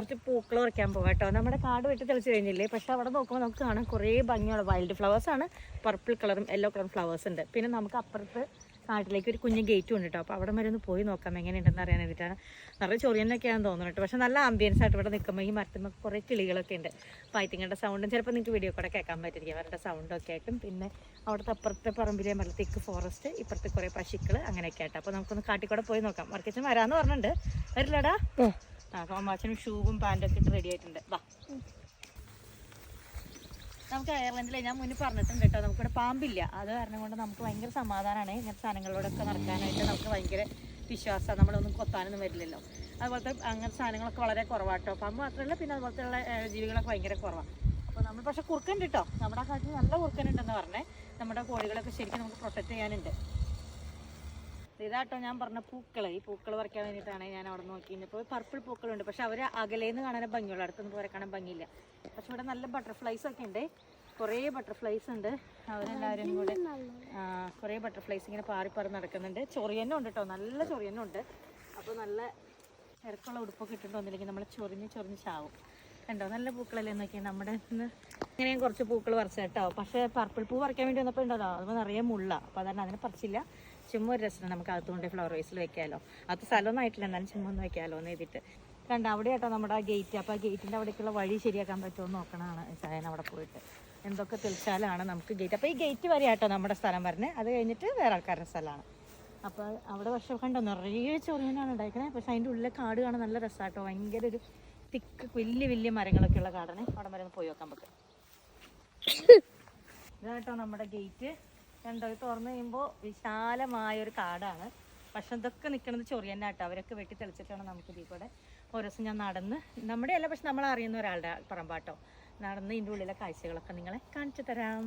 കുറച്ച് പൂക്കൾ പറിക്കാൻ പോകാം കേട്ടോ. നമ്മുടെ കാട് വെട്ടി തെളിച്ച് കഴിഞ്ഞില്ലേ? പക്ഷെ അവിടെ നോക്കുമ്പോൾ നമുക്ക് കാണാം കുറേ ഭംഗിയുള്ള വൈൽഡ് ഫ്ലവേഴ്സ് ആണ്. പർപ്പിൾ കളറും യെല്ലോ കളറും ഫ്ലവേഴ്സ് ഉണ്ട്. പിന്നെ നമുക്ക് അപ്പുറത്ത് കാട്ടിലേക്ക് ഒരു കുഞ്ഞ് ഗേറ്റും ഉണ്ട് കേട്ടോ. അപ്പോൾ അവിടെ വരെ ഒന്ന് പോയി നോക്കാം എങ്ങനെയുണ്ടെന്ന് അറിയാൻ വേണ്ടിയിട്ടാണ്. നിറയെ ചൊറിയനൊക്കെയാണെന്ന് തോന്നുന്നു കേട്ടോ. പക്ഷെ നല്ല ആംബിയൻസ് ആയിട്ട് ഇവിടെ നിൽക്കുമ്പോൾ ഈ മരത്തുമ്പോൾ കുറേ കിളികളൊക്കെ ഉണ്ട്. പൈത്തിങ്ങളുടെ സൗണ്ടും ചിലപ്പോൾ നിങ്ങൾക്ക് വീഡിയോ കൂടെ കേൾക്കാൻ പറ്റിയിരിക്കും. അവരുടെ സൗണ്ടൊക്കെ ആയിട്ടും. പിന്നെ അവിടുത്തെ അപ്പുറത്തെ പറമ്പിലെ മരത്തേക്ക് തിക്ക് ഫോറസ്റ്റ് ഇപ്പുറത്തെ കുറേ പശുക്കൾ അങ്ങനെയൊക്കെ ആയിട്ട്. അപ്പോൾ നമുക്കൊന്ന് കാട്ടിക്കൂടെ പോയി നോക്കാം. മർക്കച്ചൻ വരാമെന്ന് പറഞ്ഞിട്ടുണ്ട്. വരില്ലടാ. ആ ഷൂവും പാന്റൊക്കെ ഇട്ട് റെഡി ആയിട്ടുണ്ട്. വാ. നമുക്ക് അയർലൻഡിലെ ഞാൻ മുന്നേ പറഞ്ഞിട്ടുണ്ട് കേട്ടോ നമുക്കിവിടെ പാമ്പില്ല. അത് കാരണം കൊണ്ട് നമുക്ക് ഭയങ്കര സമാധാനമാണ് ഇങ്ങനത്തെ സാധനങ്ങളിലൂടെയൊക്കെ നടക്കാനായിട്ട് നമുക്ക് ഭയങ്കര വിശ്വാസമാണ് നമ്മളൊന്നും കൊത്താനൊന്നും വരില്ലല്ലോ. അതുപോലത്തെ അങ്ങനത്തെ സാധനങ്ങളൊക്കെ വളരെ കുറവാട്ടോ. പാമ്പ് മാത്രമല്ല പിന്നെ അതുപോലത്തെ ജീവികളൊക്കെ ഭയങ്കര കുറവാണ് അപ്പോൾ നമ്മൾ പക്ഷേ കുറുക്കുണ്ട് കേട്ടോ. നമ്മുടെ കാട്ടിൽ നല്ല കുറുക്കനുണ്ടെന്ന് പറഞ്ഞേ. നമ്മുടെ കോഴികളൊക്കെ ശരിക്കും നമുക്ക് പ്രൊട്ടക്റ്റ് ചെയ്യാനുണ്ട്. ഇതാട്ടോ ഞാൻ പറഞ്ഞ പൂക്കൾ ഈ പൂക്കൾ പറിക്കാൻ വേണ്ടിയിട്ടാണ് ഞാൻ അവിടെ നോക്കി ഇപ്പോൾ പർപ്പിൾ പൂക്കളുണ്ട്. പക്ഷെ അവർ അകലേന്ന് കാണാൻ ഭംഗിയുള്ളൂ. അടുത്തൊന്നും പോരെ കാണാൻ ഭംഗിയില്ല. പക്ഷെ ഇവിടെ നല്ല ബട്ടർഫ്ലൈസ് ഒക്കെ ഉണ്ട്. കുറേ ബട്ടർഫ്ലൈസ് ഉണ്ട്. അവരെല്ലാവരും കൂടെ കുറേ ബട്ടർഫ്ലൈസ് ഇങ്ങനെ പാറി പാറി നടക്കുന്നുണ്ട്. ചൊറിയനും ഉണ്ട് കേട്ടോ നല്ല ചൊറിയനും ഉണ്ട്. അപ്പോൾ നല്ല ഇറക്കുള്ള ഉടുപ്പൊക്കെ ഇട്ടിട്ട് വന്നില്ലെങ്കിൽ നമ്മൾ ചൊറിഞ്ഞ് ചൊറിഞ്ഞ് ചാവും. കണ്ടോ? നല്ല പൂക്കളല്ലേ നോക്കിയാൽ നമ്മുടെ ഇന്ന് ഇങ്ങനെയും കുറച്ച് പൂക്കൾ പറിച്ച കേട്ടോ പക്ഷേ പർപ്പിൾ പൂ പറിക്കാൻ വേണ്ടി വന്നപ്പോൾ ഉണ്ടല്ലോ അത് നിറയെ മുള്ള. അപ്പോൾ അതുകൊണ്ട് അതിനെ പറിച്ചില്ല. ചുമ്മാ ഒരു രസം നമുക്ക് അകത്തുകൊണ്ട് ഫ്ലവർ വേസിൽ വെക്കാമല്ലോ അത് സ്ഥലമൊന്നും ആയിട്ടില്ല എന്നാലും ചുമ്മാ ഒന്ന് വെക്കാമല്ലോ എന്ന് എഴുതിയിട്ട്. കണ്ട അവിടെ കേട്ടോ നമ്മുടെ ആ ഗേറ്റ് അപ്പോൾ ആ ഗേറ്റിന്റെ അവിടേക്കുള്ള വഴി ശരിയാക്കാൻ പറ്റുമോ എന്ന് നോക്കണതാണ് ചായൻ അവിടെ പോയിട്ട്. എന്തൊക്കെ തെളിച്ചാലാണ് നമുക്ക് ഗേറ്റ് അപ്പോൾ ഈ ഗേറ്റ് വരെ ആട്ടോ നമ്മുടെ സ്ഥലം വരുന്നത് അത് കഴിഞ്ഞിട്ട് വേറെ ആൾക്കാരുടെ സ്ഥലമാണ്. അപ്പോൾ അവിടെ പക്ഷെ കണ്ടോ നിറയെ ചൊറിയനാണ് ഉണ്ടായിരിക്കുന്നത് പക്ഷെ അതിന്റെ ഉള്ളിലെ കാട് കാണാൻ നല്ല രസമാട്ടോ. ഭയങ്കര ഒരു തിക്ക് വലിയ വലിയ മരങ്ങളൊക്കെ ഉള്ള കാടാണ്. അവിടെ വരെ പോയി നോക്കാൻ പറ്റും ഇതാട്ടോ നമ്മുടെ ഗേറ്റ് കണ്ടോ? ഇത് തുറന്നു കഴിയുമ്പോൾ വിശാലമായ ഒരു കാടാണ്. പക്ഷെ ഇതൊക്കെ നിൽക്കുന്നത് ചൊറിയനാട്ടോ അവരൊക്കെ വെട്ടി തെളിച്ചിട്ടാണ് നമുക്ക് ഇതിൽ കൂടെ ഓരോ ദിവസം ഞാൻ നടന്ന് നമ്മുടെ അല്ല പക്ഷെ നമ്മൾ അറിയുന്ന ഒരാളുടെ പറമ്പാട്ടോ. നടന്ന് ഇതിന്റെ ഉള്ളിലെ കാഴ്ചകളൊക്കെ നിങ്ങളെ കാണിച്ചു തരാം.